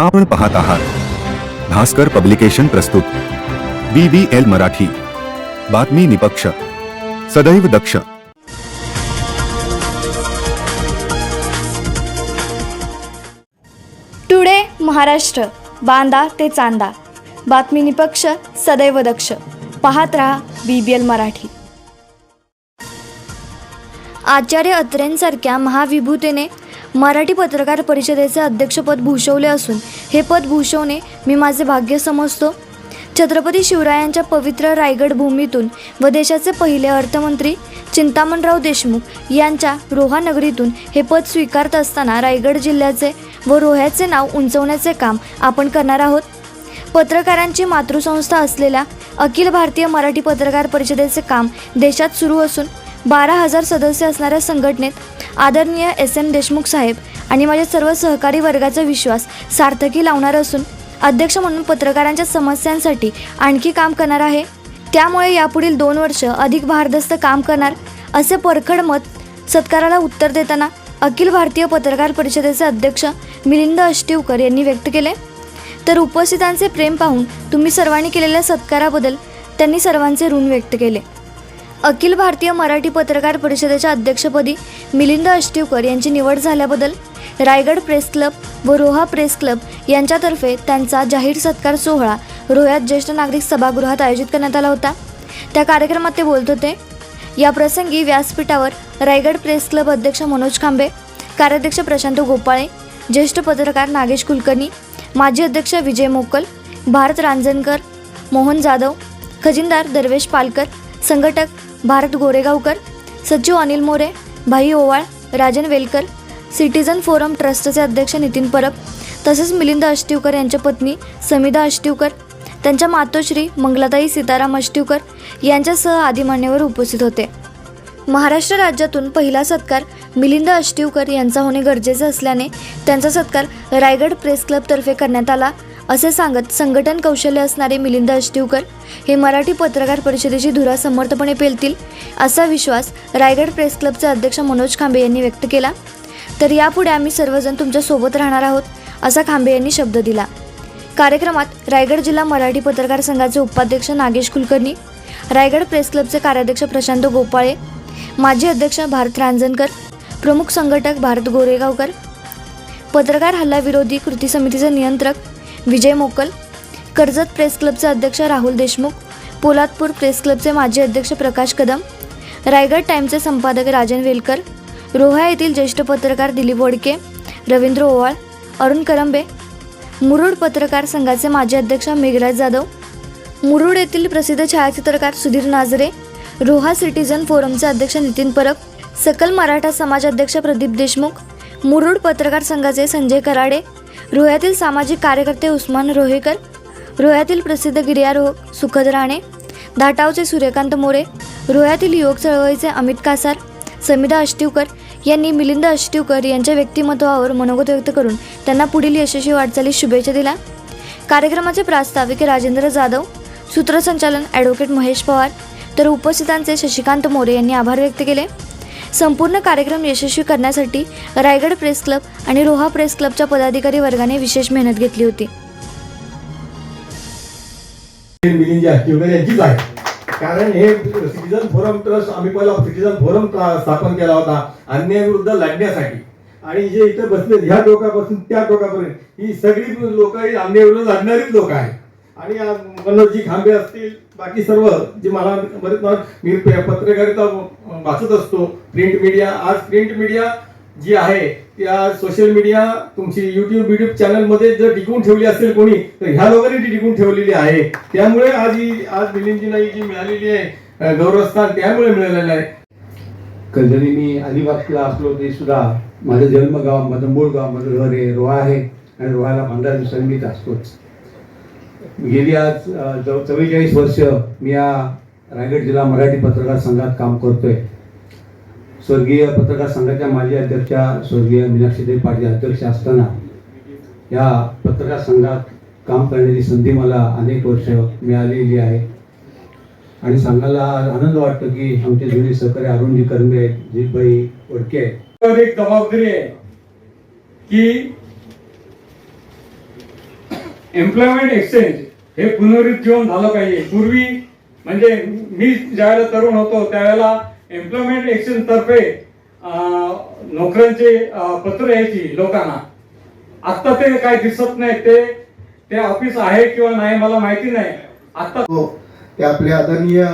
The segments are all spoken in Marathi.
आपण पाहत आहात. भास्कर पब्लिकेशन प्रस्तुत. B B L Marathi. बातमी निपक्ष. सदैव दक्ष. टुडे महाराष्ट्र. बांदा ते चांदा. बातमी निपक्ष सदैव दक्ष. पाहत रहा B B L Marathi. Acharya अत्रेंसारख्या महाविभूतीने मराठी पत्रकार परिषदेचे अध्यक्षपद भूषवले असून हे पद भूषवणे मी माझे भाग्य समजतो. छत्रपती शिवरायांच्या पवित्र रायगड भूमीतून व देशाचे पहिले अर्थमंत्री चिंतामणराव देशमुख यांच्या रोहा नगरीतून हे पद स्वीकारत असताना रायगड जिल्ह्याचे व रोह्याचे नाव उंचवण्याचे काम आपण करणार आहोत. पत्रकारांची मातृसंस्था असलेल्या अखिल भारतीय मराठी पत्रकार परिषदेचे काम देशात सुरू असून बारा हजार सदस्य असणाऱ्या संघटनेत आदरणीय एस एम देशमुख साहेब आणि माझ्या सर्व सहकारी वर्गाचा विश्वास सार्थकी लावणार असून अध्यक्ष म्हणून पत्रकारांच्या समस्यांसाठी आणखी काम करणार आहे. त्यामुळे यापुढील दोन वर्ष अधिक भारदस्त काम करणार असे परखड मत सत्काराला उत्तर देताना अखिल भारतीय पत्रकार परिषदेचे अध्यक्ष मिलिंद अष्टिवकर यांनी व्यक्त केले. तर उपस्थितांचे प्रेम पाहून तुम्ही सर्वांनी केलेल्या सत्काराबद्दल त्यांनी सर्वांचे ऋण व्यक्त केले. अखिल भारतीय मराठी पत्रकार परिषदेच्या अध्यक्षपदी मिलिंद अष्टीवकर यांची निवड झाल्याबद्दल रायगड प्रेस क्लब व रोहा प्रेस क्लब यांच्यातर्फे त्यांचा जाहीर सत्कार सोहळा रोह्यात ज्येष्ठ नागरिक सभागृहात आयोजित करण्यात आला होता. त्या कार्यक्रमात ते बोलत होते या प्रसंगी व्यासपीठावर रायगड प्रेस क्लब अध्यक्ष मनोज खांबे कार्याध्यक्ष प्रशांत गोपाळे ज्येष्ठ पत्रकार नागेश कुलकर्णी माजी अध्यक्ष विजय मोकल भारत रांजणकर मोहन जाधव खजिनदार दर्वेश पालकर संघटक भारत गोरेगावकर सचिव अनिल मोरे भाई ओवाळ राजन वेलकर सिटीजन फोरम ट्रस्टचे अध्यक्ष नितीन परब तसेच मिलिंद अष्टिवकर यांच्या पत्नी समिधा अष्टिवकर त्यांच्या मातोश्री मंगलाताई सीताराम अष्टिवकर यांच्यासह आदी मान्यवर उपस्थित होते. महाराष्ट्र राज्यातून पहिला सत्कार मिलिंद अष्टिवकर यांचा होणे गरजेचे असल्याने त्यांचा सत्कार रायगड प्रेस क्लबतर्फे करण्यात आला. असे सांगत संघटन कौशल्य असणारे मिलिंद अष्टीवकर हे मराठी पत्रकार परिषदेची धुरा समर्थपणे पेलतील असा विश्वास रायगड प्रेस क्लबचे अध्यक्ष मनोज खांबे यांनी व्यक्त केला. तर यापुढे आम्ही सर्वजण तुमच्यासोबत राहणार आहोत असा खांबे यांनी शब्द दिला. कार्यक्रमात रायगड जिल्हा मराठी पत्रकार संघाचे उपाध्यक्ष नागेश कुलकर्णी रायगड प्रेस क्लबचे कार्याध्यक्ष प्रशांत गोपाळे माजी अध्यक्ष भारत रांजणकर प्रमुख संघटक भारत गोरेगावकर पत्रकार हल्ला विरोधी कृती समितीचे नियंत्रक विजय मोकल कर्जत प्रेस क्लबचे अध्यक्ष राहुल देशमुख पोलादपूर प्रेस क्लबचे माजी अध्यक्ष प्रकाश कदम रायगड टाईमचे संपादक राजन वेलकर रोहा येथील ज्येष्ठ पत्रकार दिलीप वडके रवींद्र ओवाळ अरुण करंबे मुरुड पत्रकार संघाचे माजी अध्यक्ष मेघराज जाधव मुरुड येथील प्रसिद्ध छायाचित्रकार सुधीर नाजरे रोहा सिटीझन फोरमचे अध्यक्ष नितीन परब सकल मराठा समाज अध्यक्ष प्रदीप देशमुख मुरुड पत्रकार संघाचे संजय कराडे रोह्यातील सामाजिक कार्यकर्ते उस्मान रोहेकर रोह्यातील प्रसिद्ध गिर्यारोहक सुखद राणे धाटावचे सूर्यकांत मोरे रोह्यातील युवक चळवळीचे अमित कासार समिधा अष्टीवकर यांनी मिलिंद अष्टीवकर यांच्या व्यक्तिमत्वावर मनोगत व्यक्त करून त्यांना पुढील यशस्वी वाटचालीस शुभेच्छा दिल्या. कार्यक्रमाचे प्रास्ताविक राजेंद्र जाधव सूत्रसंचालन ॲडव्होकेट महेश पवार तर उपस्थितांचे शशिकांत मोरे यांनी आभार व्यक्त केले. संपूर्ण कार्यक्रम यशस्वी करण्यासाठी रायगड प्रेस क्लब आणि रोहा प्रेस क्लबच्या पदाधिकारी वर्गाने विशेष मेहनत घेतली होती. कारण हे सिटीजन फोरम ट्रस्ट आम्ही पहिला सिटीजन फोरम स्थापन केला होता अन्यायाविरुद्ध लढण्यासाठी. आणि जे इथे बसले ह्या टोकापासून त्या टोकापर्यंत ही सगळी लोक अन्यायाविरुद्ध लढणारीच लोक आहेत. आणि मनोजी खांबे असतील बाकी सर्व जे मला बरेच मी पत्रकारिता वाचत असतो. प्रिंट मीडिया आज प्रिंट मीडिया जी आहे ती सोशल मीडिया तुमची युट्यूब युट्यूब चॅनलमध्ये जर टिकून ठेवली असेल कोणी तर ह्या लोकांनी ती टिकून ठेवलेली आहे. त्यामुळे आज ही आज मिलिंदजींना ही जी मिळालेली आहे गौरवस्थान त्यामुळे मिळालेलं आहे. कधी मी अलिबागला असलो तरी सुद्धा माझं जन्मगाव मूळ गाव माझं घर आहे रोहा आहे. आणि रोहाला पंधरा दिवसांनी मी असतोच गेली आज जवळ चव्वेचाळीस वर्ष मी या रायगड जिल्हा मराठी पत्रकार संघात काम करतोय. स्वर्गीय पत्रकार संघाच्या माजी अध्यक्षा स्वर्गीय मीनाक्षीदेवी पाटील अध्यक्ष असताना या पत्रकार संघात काम करण्याची संधी मला अनेक वर्ष मिळालेली आहे. आणि सांगायला आनंद वाटतो की आमचे जुने सहकारी अरुणजी कर्मे आहेत जितबाई वडके आहेत. एक जबाबदारी आहे की एम्प्लॉयमेंट एक्सचेंज हे पुनरुज्जीवन झालं पाहिजे. पूर्वी म्हणजे मी ज्यावेळेला तरुण होतो त्यावेळेला एम्प्लॉयमेंट एक्सचेंज तर्फे नोकऱ्यांचे पत्र यायची लोकांना. आता ते काय दिसत नाही ते ते ऑफिस आहे किंवा नाही मला माहिती नाही. आता हो, ते आपले आदरणीय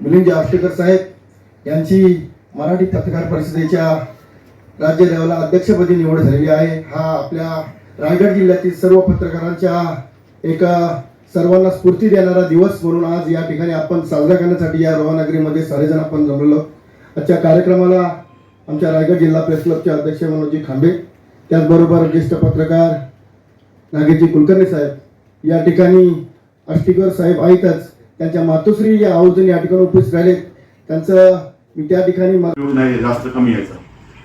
मिलिंद आष्टेकर साहेब यांची मराठी पत्रकार परिषदेच्या राज्य लेवला अध्यक्षपदी निवड झालेली आहे. हा आपल्या रायगड जिल्ह्यातील सर्व पत्रकारांच्या एका सर्वांना स्फूर्ती देणारा दिवस म्हणून आज या ठिकाणी आपण साजरा करण्यासाठी या रोहानगरीमध्ये सारेजण आपण जमलेलो आजच्या कार्यक्रमाला आमच्या रायगड जिल्हा प्रेस क्लबचे अध्यक्ष मनोजी खांबे त्याचबरोबर ज्येष्ठ पत्रकार नागेशजी कुलकर्णी साहेब या ठिकाणी अष्टीकर साहेब आहेतच त्यांच्या मातोश्री या आवर्जून या ठिकाणी उपस्थित राहिले. त्यांचं मी त्या ठिकाणी नाही जास्त कमी यायचा.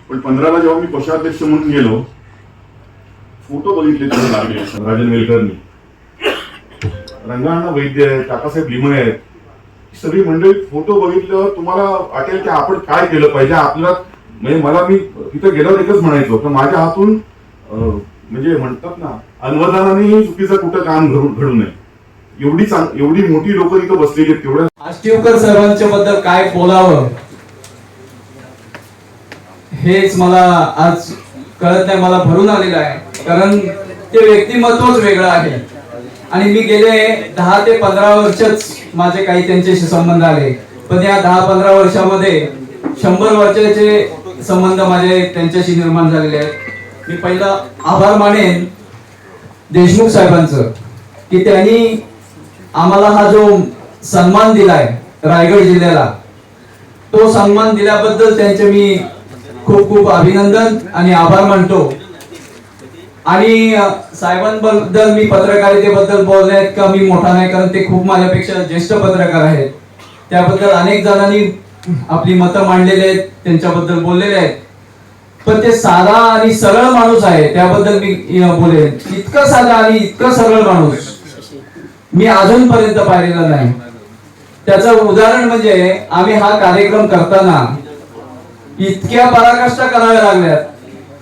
पण पंधराला जेव्हा मी कोषाध्यक्ष म्हणून गेलो फोटो बघितले तिथे लागले. राजन वेलकरनी. रंगाअण्णा वैद्य आहेत काकासाहेब लिमणे आहेत. ही सगळी मंडळी फोटो बघितल्यावर तुम्हाला वाटेल की आपण काय केलं पाहिजे आपल्याला म्हणजे मला मी तिथं गेल्यावर एकच म्हणायचो तर माझ्या हातून म्हणजे म्हणतात ना अन्वदानाने चुकीचं कुठं काम घडू घडू नये. एवढी चांग एवढी मोठी लोक इथं बसलेली आहेत तेवढ्या आष्टीवकर सर्वांच्या बद्दल काय बोलावं? हेच मला आज कळत नाही मला भरून आलेलं आहे. कारण ते व्यक्तिमत्वच वेगळं आहे. आणि मी गेले दहा ते पंधरा वर्षच माझे काही त्यांच्याशी संबंध आले. पण या दहा पंधरा वर्षामध्ये शंभर वर्षाचे संबंध माझे त्यांच्याशी निर्माण झालेले आहेत. मी पहिला आभार मानेन देशमुख साहेबांचं की त्यांनी आम्हाला हा जो सन्मान दिलाय रायगड जिल्ह्याला तो सन्मान दिल्याबद्दल त्यांचे मी खूप खूप अभिनंदन आणि आभार मानतो. आणि साहेबांबद्दल मी पत्रकारितेबद्दल आहेत का मी मोठा नाही कारण ते खूप माझ्यापेक्षा ज्येष्ठ पत्रकार आहेत. त्याबद्दल अनेक जणांनी आपली मतं मांडलेली आहेत त्यांच्याबद्दल बोललेले आहेत. पण ते साधा आणि सरळ माणूस आहे त्याबद्दल मी बोले बोलेन इतकं साधा आणि इतकं सरळ माणूस मी अजूनपर्यंत पाहिलेला नाही. त्याचं उदाहरण म्हणजे आम्ही हा कार्यक्रम करताना इतक्या पराकाष्ठा कराव्या लागल्यात.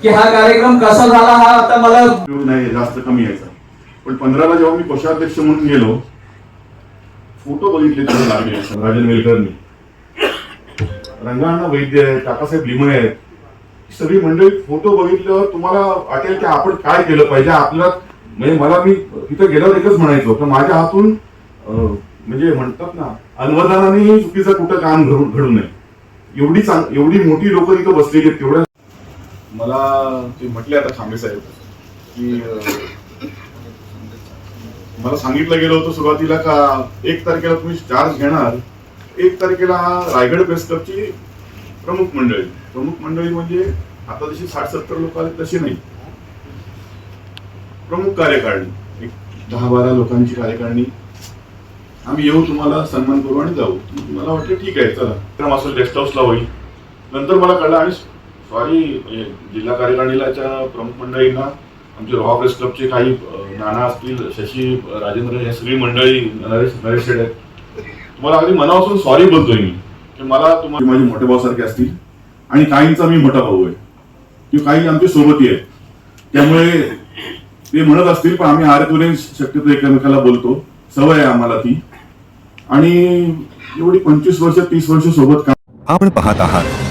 की हा कार्यक्रम कसा झाला हा आता मला नाही जास्त कमी यायचा. पण पंधराला जेव्हा मी कोषाध्यक्ष म्हणून गेलो फोटो बघितले तिथे लागले. राजन वेलकरनी. रंगाअण्णा वैद्य आहेत काकासाहेब लिमये आहेत. ही सगळी मंडळी फोटो बघितल्यावर तुम्हाला वाटेल की आपण काय केलं पाहिजे आपल्याला म्हणजे मला मी तिथे गेल्यावर एकच म्हणायचो तर माझ्या हातून म्हणजे म्हणतात ना अनवधानानेही चुकीचं कुठं काम घडू घडू नये. एवढी चांग एवढी मोठी लोक इथं बसलेली आहेत तेवढ्या मला ते म्हटले आता खांबे साहेब. की मला सांगितलं गेलं होतं सुरुवातीला का एक तारखेला तुम्ही चार्ज घेणार. एक तारखेला रायगड प्रेस क्लबची प्रमुख मंडळी. प्रमुख मंडळी म्हणजे आता जशी साठ सत्तर लोक आले तशी नाही. प्रमुख कार्यकारिणी. एक दहा बारा लोकांची कार्यकारिणी. आम्ही येऊ तुम्हाला सन्मान करू आणि जाऊ. मला वाटलं ठीक आहे चला. तर असं गेस्ट हाऊसला होईल. नंतर मला कळलं आणि सॉरी म्हणजे जिल्हा कार्यकारिणीलाच्या प्रमुख मंडळींना आमचे रोहा प्रेस क्लबचे काही नाना असतील शशी राजेंद्र हे सगळी मंडळी नरेश नरेश शेड आहेत तुम्हाला अगदी मनापासून सॉरी बोलतोय मी की मला तुम्हाला माझे मोठे भाऊसारखे असतील आणि काहींचा मी मोठा भाऊ आहे किंवा काही आमचे सोबती आहेत. त्यामुळे ते म्हणत असतील पण आम्ही आरतुरे शक्यतो एकमेकाला बोलतो सवय आहे आम्हाला ती. आणि एवढी पंचवीस वर्ष तीस वर्ष सोबत काम आपण पाहत आहात